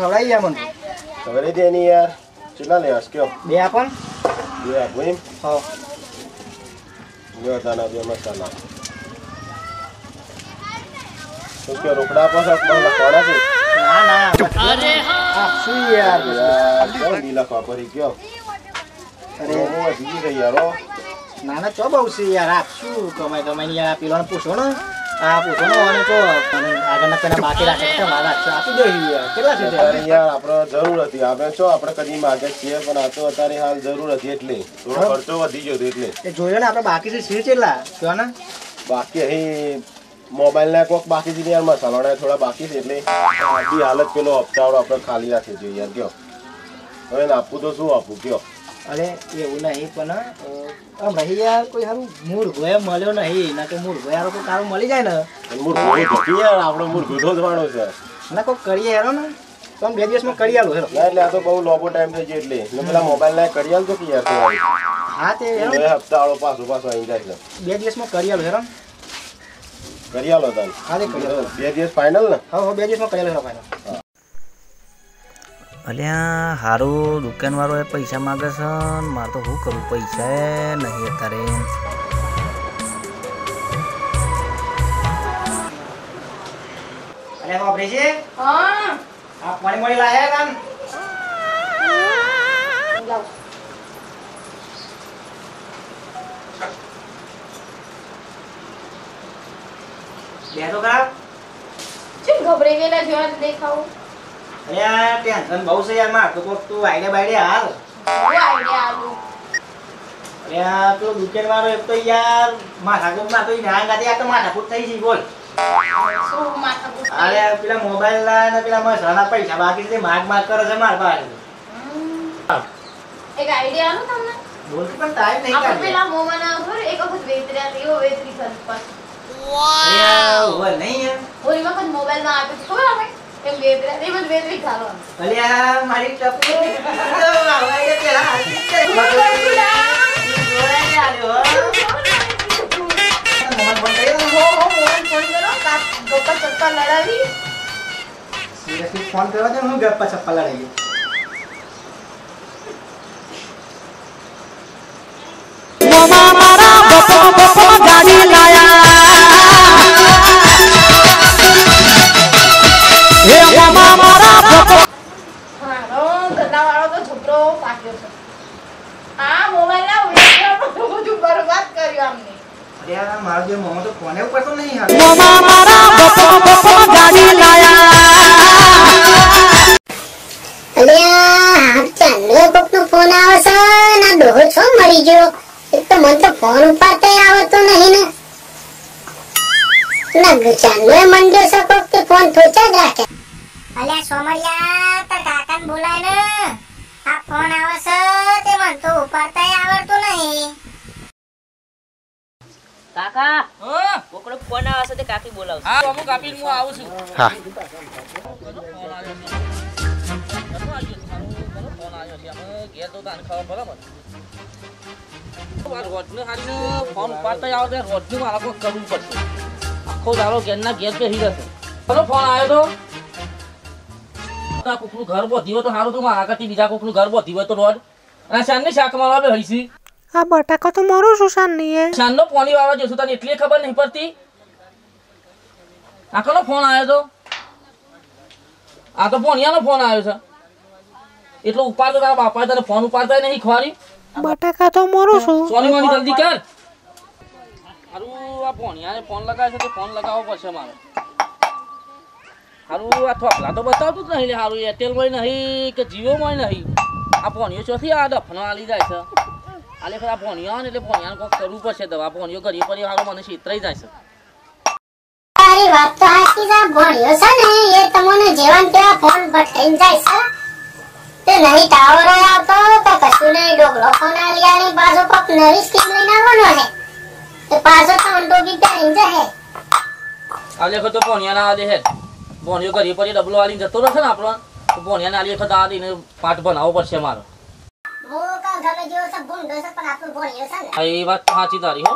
ખવડાવી ગયા મને. ખબર દે ની યાર. કેટલા લેવાસ કયો? બે આપણ. બે આપો એમ? હા બે તાના બે મસાલા. તો કે રોકડા આપો છો? મને લખવાના છે? ના ના આ શું યાર? યાર કેમ દી લખવા પડી કયો? અરે. અરે હું હજી ગઈ યાર હો. ના ના ચો બહુ છે યાર? આપ શું કમાય કમાઈ યાર આ પૂછો ને. આ પૂછો અને તો આગળના પેલા બાકી રાખે મારા આપી. દો યાર કેટલા છે અત્યારે? યાર આપણે જરૂર હતી. આપણે છો આપણે કદી માગે છીએ પણ આ તો અત્યારે હાલ જરૂર હતી એટલે. થોડો ખર્ચો વધી ગયો એટલે. એ જોયો ને આપણે બાકી છે છે કેટલા કયો ને. બાકી અહીં મોબાઈલ ના કોક બાકી છે યાર મસાલાના થોડા બાકી છે એટલે બી હાલત પેલો હપ્તાવાળો આપણે ખાલી રાખી જોઈએ યાર કયો. હવે આપવું તો શું આપવું કયો. અરે એવું નહીં પણ યાર કોઈ સારું મૂળ ગોયા મળ્યો નહીં ના કે મૂળ ગોયા કોઈ કારું મળી જાય ને. તો જતી યાર આપણો મૂળ ગોધો જવાનો છે. ના કોઈ કરીએ હેરો ને. તો આમ બે દિવસમાં કરી આલું હેલો ના એટલે આ તો બહુ લોબો ટાઈમ થઈ ગયો એટલે. મેં પેલા મોબાઈલ ના કરી આલતો કે યાર હા તે હપ્તા હપ્તાવાળો પાછો પાછો આવી જાય બે દિવસમાં કરી આલું હેરો. કરી આલો તને. હા તે કરી બે દિવસ ફાઇનલ ને? હા હા બે દિવસમાં કરી આલો ફાઇનલ અલ્યા હારું દુકાનવાળો એ પૈસા માગે છે ને મારે તો શું કરું? પૈસા એ નહીં અત્યારે. અરે બાપરે છે હા. આ પાણી મળી લાયા કાન બે તો ખરાબ ચમ ગભરાઈ ગયેલા જેવા જ દેખાવ. ટેન્શન બહુ છે યાર માર તો કોક તું આઈડિયા બાઈડિયા હાલ. શું આઈડિયા આલું અલ્યા તો દુકાન વાળો એક તો યાર માથા કૂટમાં તો ઈ ના ગાતી આ તો માથા કૂટ થઈ ગઈ બોલ. શું માથા કૂટ અરે પેલા મોબાઈલ ના ને પેલા મસાલા પૈસા બાકી છે માગ માગ કરે છે માર પાસે એક આઈડિયા આલું તમને બોલ પણ ટાઈમ નહીં કાઢે. પેલા મોમાના ઘર એક વખત વેતર્યા હતા, વેતરી ઘર પર હોય નહીં યાર. ઓલી વખત મોબાઈલમાં આપ્યું ખબર આપણે અલ્યા મારી ટપકી તો આવાય પેલા હાથી છે. આલ્યો, મોહન ફોન કર્યો હો, હો, મોહન ફોન કર્યો, કાપ ગપ્પા ચપ્પા લડાવી. ફોન કરવા દે હું ગપ્પા છપ્પા લડાઈએ. મારો ગલ્લાવાળો તો છોકરો પાક્યો છે. આ મોબાઈલના તો બધું બરબાદ કર્યું આમને. અલ્યા મારો જે મોમો તો ફોને ઉપાડતો નહીં હાલ. અલ્યા ચાંદલો કોકનો ફોન આવે છે ને ડોહો છો મરી ગયો એક તો મને તો ફોન ઉપાડતા આવતો નહીં ને ના ચાંદલો મંડ્યો છે કોક ફોન થોચા જ રાખે અલ્યા સોમરિયા તાર કાકાને બોલાય ને આ ફોન આવે છે તે મને તો ઉપાડતા આવડતું નહીં કાકા કોકડો ફોન આવે છે તે કાકી બોલાવશે હા અમુક આપીને હું આવું છું હા ફોન ઉપાડતા આવો ત્યારે રોજનું મારા કોઈ કરવું પડશે આખો દાડો ઘેરના ઘેર ચલો ફોન આવ્યો તો કોકનું ઘર બોધી હોય તો સારું તું મારા બીજા કોકનું ઘર બોધી હોય તો રોડ અને શાનની શાક મારવા બે હઈશી આ બટાકા તો મારું શું શાનની એ? શાનનો પોણી વાળવા જશું તને એટલી ખબર નહીં પડતી? આ ફોન આવ્યો તો? આ તો પોણિયાનો ફોન આવ્યો છે. એટલો ઉપાડતો તારા બાપા તને ફોન ઉપાડતા નહીં ખોરી બટાકા તો મારું શું? સોની માની જલ્દી કર. હારું આ ભોણિયાને ફોન લગાવે છે તો ફોન લગાવવો પડશે મારે. હારું આ થોપલા તો બતાવતું જ નહીં હારું એરટેલમાં નહીં કે જીઓ માં નહીં. આ ભોણિયો ચોથી આ ડફનો આલી જાય છે. આલે ખરા ભોણિયો આવે ને એટલે ભોણિયાને કોક કરવું પડશે દવા. ભોણિયો કરી પડી હારું મને છેતરાઈ જાય છે. તારી વાત તો ભણ્યો છે ને એ તમને જેવા તેવા ફોન ભટકાઈને જાય છે. તે નહીં ટાવર આવતો તો કશું નહીં ડોગલો ફોન આલી આલી પાછો કોક નવી સ્કીમ લઈને આવવાનો છે. તે પાછો આલે તો હે. ભોણિયો કરી પછી ડબલો આલીને જતો રહેશે ને આપણો. તો ભોણિયાને આલી વખત આ દઈને પાઠ બનાવવો પડશે મારો. પણ ભણ્યો એ વાત સાચી તારી હો.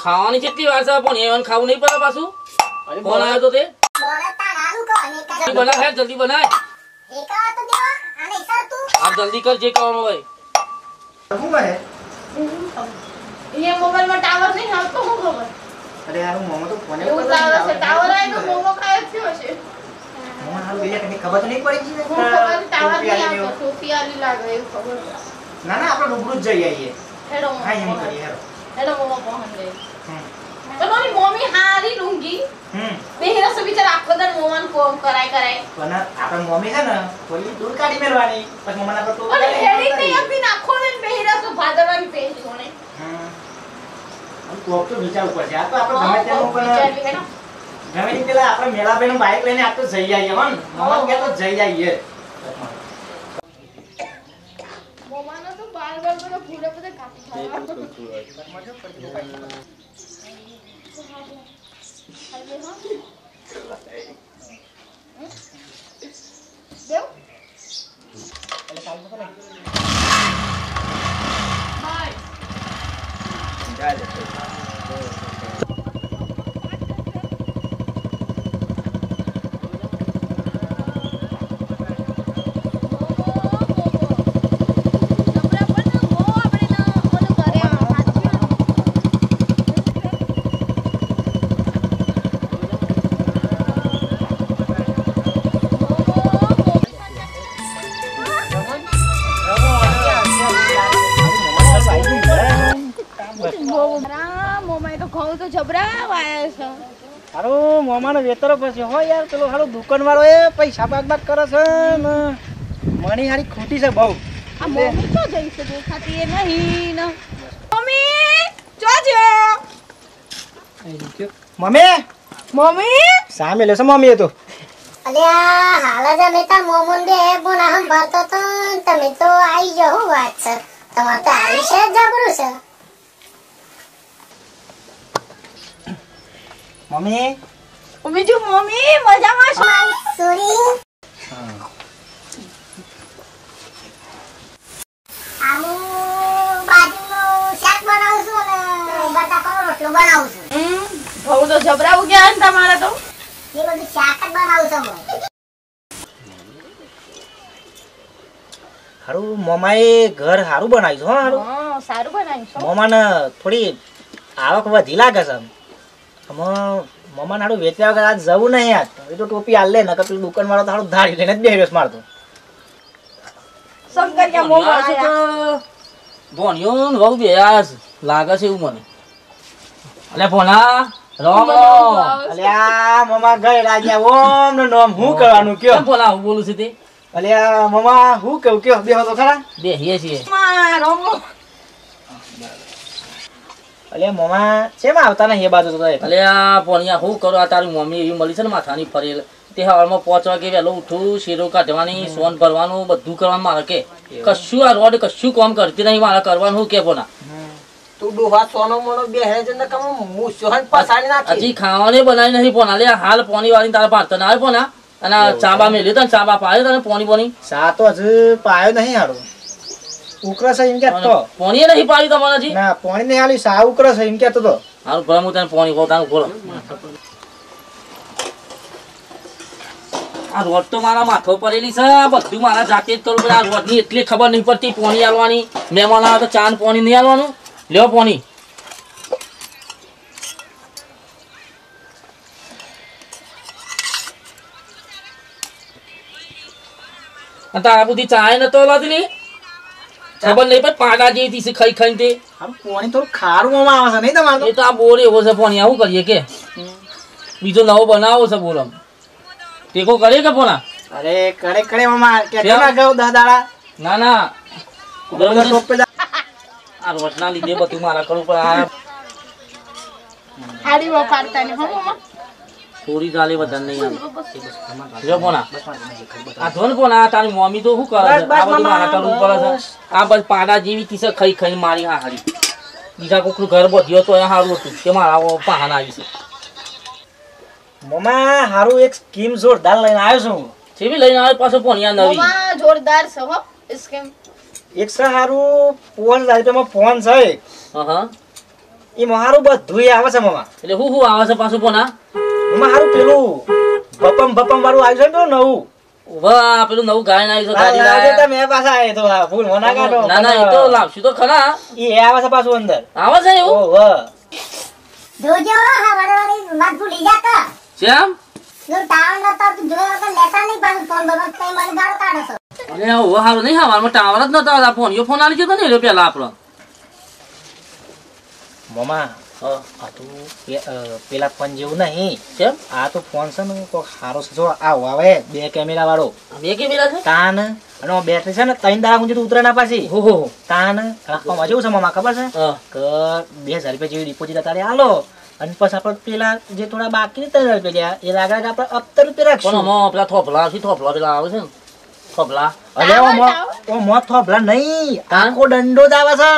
ખાવાની કેટલી વાર છે ભોણિયા? ખાવું નહીં પડે પાછું? આવ્યો તો તે? બનાય જલ્દી બનાય. એકાવા તો દેવા આને સર તું? આ જલ્દી કર જે કરવાનું હોય. શું કહે એ મોબાઈલમાં ટાવર નહીં આવતો હું ખબર? અરે હારું મોમાં તો ફોને એવું ટાવર ટાવર આવે તો મોમો ખાય થયો છે મોમાં હારું એટલે કઈ ખબર તો નહીં પડી છે? ખબર ટાવર ટોપી આવતો ટોપી આલી લાગે એવું ખબર ના ના આપણે રૂબરૂ જ જઈ આવીએ. હેડો હા એમ કરીએ હેડો. મોમો પહોંચ ગઈ હમ. મમ્મી હારી લુંગી. હમ. બેહીરા સો બિચારા આખો દર મોમાન કોમ કરાય કરાય. પણ આપણે મમ્મી છે ને થોડી દૂર કાઢી મેળવાની. પછી આપણે તો હેડી નહીં આપી નાખો ને બેહીરા સો ભાદરવાની પેજ કોક તો વિચારવું પડશે આ તો આપણે ગમે તેનું પણ વિચારવી હેડો ગમે તે પેલા આપણે મેળાબેન બાઈક લઈને આ તો જઈ આવીએ હો ને. મમ્મા કે તો જઈ આવીએ. મોમાનો તો બાર બાર બધા પૂરા બધા કાપી ખાવા. દેવ મોમાએ જબરા વાયા છે? હારું મોમાનો વેતરો પછી હો યાર પેલો હારું દુકાન વાળો એ પૈસા બાગ બાગ કરે છે ને. મણી હારી ખોટી છે બહુ. આ મમ્મી તો જઈ છે દેખાતી? એ નહીં ને. મમ્મી જોજો મમ્મી? મમ્મી? સામે લેશે મમ્મી એ તો. અલ્યા હાલ જ અમે તાર મોમન બે બોના હમ ભરતો તો તમે તો આવી જાઓ વાત છે. તમારે તો આવી છે જબરું છે. મમ્મી? બીજું મમ્મી મજામાં છો? સોરી આમુ બાજરીનું શાક બનાવું છું અને બટાકાનો રોટલો બનાવું છું હમ, ઘઉં તો જબરાવું ઉગ્યા ને તમારે તો. એ બધું શાક જ બનાવું છું હું. હારું મમાએ ઘર હારું બનાવ્યું છે હારું. હા સારું બનાવ્યું છે. મમાને થોડી આવક વધી લાગે છે આમાં મમ્માને હારું વેચવા વગર આજ જવું નહીં આજ એ તો ટોપી હાલ લે નકર પેલું દુકાન વાળો તો ધાડી લઈને જ બેહ્યો મારતો શંકરિયા મોમો આયા. ભણ્યો વહુ બે આયા લાગે છે એવું મને. અલે ભોણા રામ. રામ અલ્યા મમ્મા ગઈ રાજા ઓમનું નામ હું કરવાનું કયો? ભોણા હું બોલું છું તે? અલ્યા મમ્મા હું કેવું કયો? બેહો તો ખરા. બેહીએ છીએ. મારો અલ્યા મમ્મા શેમાં આવતા નહીં એ બાજુ તો તોય? અલે આ હું કરું? આ તારી મમ્મી એવી મળી છે ને માથાની ફરેલ. તે હવારમાં પાંચ વાગે વહેલો ઉઠું શેરો કાઢવાની સોન ભરવાનું બધું કરવાનું મારે કે. કશું આ રોડ કશું કામ કરતી નહીં મારે કરવાનું કે પોના તું ડોહા સોનો મોનો બે હે છે કમ હું સોહન નાખી. હજી ખાવાને બનાવી નહીં પોના લે હાલ પોની વાળી તારા પાડતા ના આવે પોના અને ચાબા મેલ્યો તને ચાબા પાડ્યો તને પોની પોની સા તો હજુ પાયો નહીં હારું. ઉકળે છે એમ કેતો પોની નહીં પાડી તમારે હજી? ના પાણી નહીં આલ્યું સા ઉકરસ એમ કેતો તો હારું ભલે હું તને પોની કહું તારું બોલો. આ રોડ તો મારા માથો પડેલી છે આ બધું મારા જાતે જ કરવું પડે આ રોડની એટલી ખબર નહીં પડતી પોણી આલવાની. મહેમાન આવે તો ચાન પોણી નહીં આલવાનું. લ્યો પોણી. તારા બધી ચાય નતો લાદલી ખબર નહીં પણ પાડા જેવી થી ખાઈ ખાઈ તે. પાણી થોડું ખારું આમાં આવે છે નહીં તમારે એ તો આ બોર એવો છે પાણી આવું કરીએ કે? બીજો નવો બનાવો છે બોર આમ. ટેકો કરે કે પોણા? અરે કરે કરે મામા. કે? ના ગયો દહ ના ના. બરોબર ટોપે દા- આ રોટના લીધે બધું મારા કરું પણ આ હાડી વપાડતા ને હો મમ્મા થોડી ચાલે વધારે નહીં જો પોણા આ ધોન પોણા તારી મમ્મી તો શું કરે છે? આ બધું મારા કરવું પડે છે. આ બસ પાડા જેવી તીસે ખાઈ ખાઈ મારી હા હારી બીજા કોકનું ઘર બધ્યો તો એ સારું હતું કે મારા પહાન આવી છે. મમ્મા હારું એક સ્કીમ જોરદાર લઈને આવ્યો છું. જેવી લઈને આવ્યો પાછો પોણિયા નવી? જોરદાર છે હો સ્કેમ. એક છે હારું ફોન રાઈટમાં ફોન છે હા હા એમાં મારું બધું આવે છે મમ્મા એટલે હું શું આવે છે પાછું પોણા એમાં હારું પેલું બપમ બપમ વાળું આવ્યું છે ને તો નવું. વાહ પેલું નવું ગાયન આવ્યું છે ગાડી. પાછા આયા તો આ ભૂલ મને કાઢો ના ના એ તો લાવશું તો ખરા. ઈ આવે છે પાછું અંદર. આવે છે એવું? ઓહો જોજો હા વાળી વાત ભૂલી જા શ્યામ જો ટાવર નતો તો જોયો તો લેતા નહીં પાછું ફોન બરોબર કઈ મને ગાળો કાઢો છો. અરે હવે હારું નહીં હવારમાં ટાવર જ નતો આવતા ફોન. યો ફોન આલી ગયો તો ને પેલા આપણો? મમા આ તો પેલા ફોન જેવું નહીં. કેમ? આ તો ફોન છે ને સારો છે. જો આવો આવે બે કેમેરા વાળો. બે કેમેરા છે? તાન અને બેટરી છે ને ત્રણ દાડા સુધી ઉતરે ના પાછી. હો હો તાન રાખવામાં જેવું છે મામા ખબર છે? કે બે હજાર રૂપિયા જેવી ડિપોઝિટ અત્યારે આલો. અને પછી આપણે પેલા જે થોડા બાકી ત્રણ હજાર રૂપિયા એ લાગે આપણે અત્તર રૂપિયા રાખશું. પેલા થોપલા થોપલા પેલા આવે છે ને. થોપલા અરે ઓ મો ઓ મો થોભલા નહીં. આખો દંડો જ આવે છે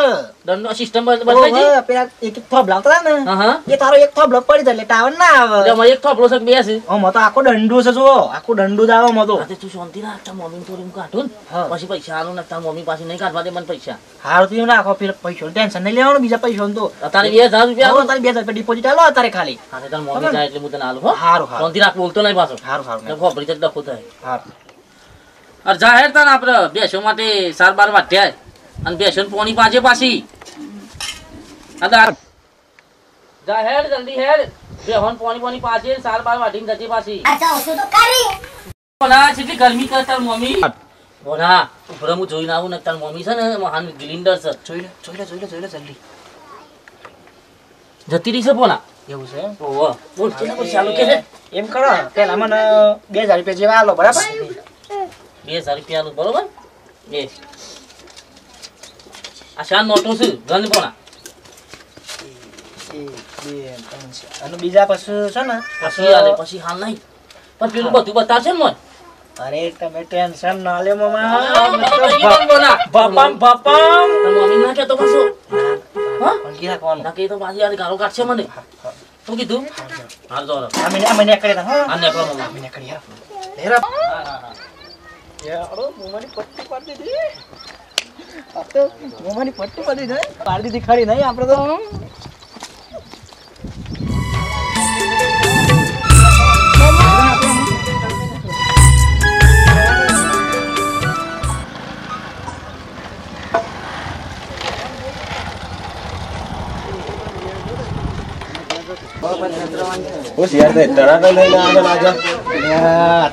દંડનો સિસ્ટમ બદલાઈ ઓહો, પેલા એક એક થોભલા આવતા ને. હા હા. એ તારો એક થોભલો પડી જાય એટલે ટાવર ના આવે. એટલે આમાં એક થોપલો છે બે છે? ઓ મો તો આખો દંડો છે જો આખો દંડો જ આવે મો તો તું શાંતિ રાખ તાર મમ્મી થોડી હું. કાઢું પછી પૈસા આલું ને તાર મમ્મી પાસે નહીં કાઢવા દે મને પૈસા. હારું તો રાખો પેલા પૈસા ટેન્શન નહીં લેવાનું બીજા પૈસા તો. તારે બે હજાર રૂપિયા આવો તારે બે હજાર રૂપિયા ડિપોઝિટ આલો તારે ખાલી. હા તે તાર મમ્મી જાય એટલે હું તને આલું હો. હારું હારું. શાંતિ રાખ બોલતો નહીં પાછો. હારું હારું. ખોપડી તો ડખો થાય. હારું. અરે જાહેર તાર આપણે બેસો માટે સાર બાર વાઢ્યા અને બેસો પોણી પાછે. પાછી જાહેર જલ્દી હેડ. બેહોન પોણી પોણી પાછે સાર બાર વાઢીને જતી પાછી. આ જાઉં છું તો કરી બોલા કેટલી ગરમી કર તાર મમ્મી. બોલા ઉભરે હું જોઈને આવું ને તાર મમ્મી છે ને મહાન ગ્લિન્ડર છે. જોઈ લે જોઈ લે જોઈ લે જોઈ લે જલ્દી. જતી રહી છે બોલા એવું છે? ઓહો. બોલ ચાલુ કે એમ કરો પેલા મને બે હજાર રૂપિયા જેવા આલો બરાબર? બે હજાર રૂપિયા આલું, બરોબર? બે. આ શાન નોટો છે ગંધ પોણા એક, બે, ત્રણ, ચાર. અને બીજા પછી છે ને પછી પછી હાલ નહીં. પણ પેલું બધું બતાવશે ને મને અરે તમે ટેન્શન ના લે મમા બપમ બોલા બપમ બપમ મમ્મી ના કહેતો પાછો. હા? વળગી રાખવાનું. ના કહે તો પાછી યાર ગાળો કાઢશે મને. શું કીધું? હાલ હાલો. આ મહિને કરી હા. આ નેકળો મમ્મી. મહિને કરી હા હા, હા, હા. યારો મોમાની પટ્ટી પાડી પટ્ટી પાડી દીધી. ખરી નહીં આપણે તો?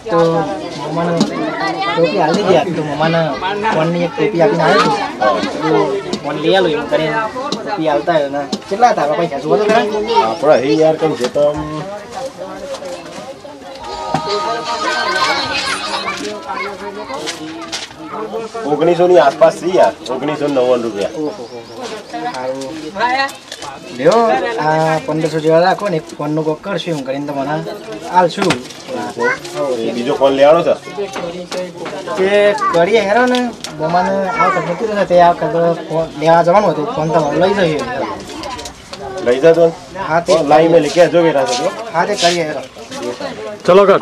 તે મમાને ટોપી આલી દીધી આ તો મમાને ફોનની એક ટોપી આપીને આવ્યો ફોન લઈ આલો એમ કરીને ટોપી આલતા આવ્યો ને. કેટલા હતા? પૈસા જુઓ તો ખરા આપણે હે યાર કમ છે તો ઓગણીસો ની આસપાસથી યાર ઓગણીસો નવ્વાણું રૂપિયા. લ્યો આ પંદરસો જેવા રાખો ને એક ફોનનું કોક કરશું એમ કરીને તમને આલશું. એ બીજો ફોન લેવાનો છે? તે કરીએ હેરો ને મમાને આ મૂકી દેશે તે આ ફોન લેવા જવાનું હતું ફોન તમારો લઈ જઈએ લઈ જતો હા તે લાઈ મેં લીધે જો બેઠા છો હા તે કરીએ હેરો. ચલો કર